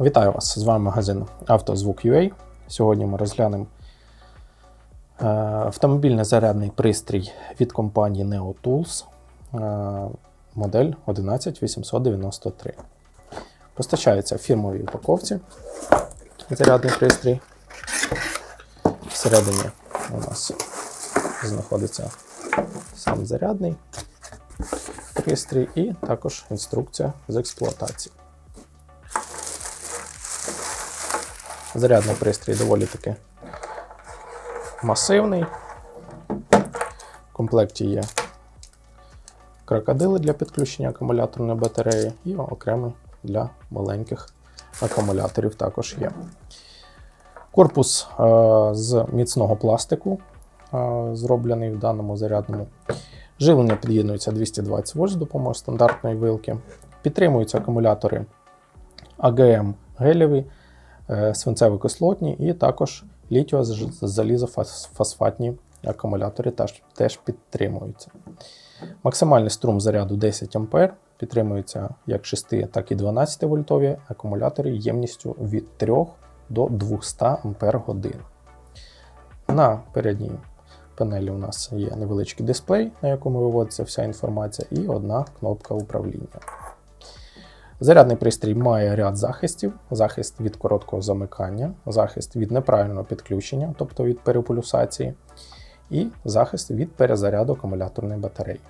Вітаю вас! З вами магазин «Автозвук.UA». Сьогодні ми розглянемо е, автомобільний зарядний пристрій від компанії Neo Tools, е, модель 11893. Постачається в фірмовій упаковці зарядний пристрій. Всередині у нас знаходиться сам зарядний пристрій і також інструкція з експлуатації. Зарядний пристрій доволі таки масивний. В комплекті є крокодили для підключення акумуляторної батареї і окремий для маленьких акумуляторів також є. Корпус е, з міцного пластику, е, зроблений в даному зарядному. Живлення під'єднується 220 вольт з допомогою стандартної вилки. Підтримуються акумулятори АГМ гелєві, свинцево-кислотні і також літіо-залізофосфатні акумулятори теж, теж підтримуються. Максимальний струм заряду 10 А підтримуються як 6, так і 12 вольтові акумулятори ємністю від 3 до 200 Ампер. На передній панелі у нас є невеличкий дисплей, на якому виводиться вся інформація, і одна кнопка управління. Зарядний пристрій має ряд захистів: захист від короткого замикання, захист від неправильного підключення, тобто від перепулюсації, і захист від перезаряду акумуляторної батареї.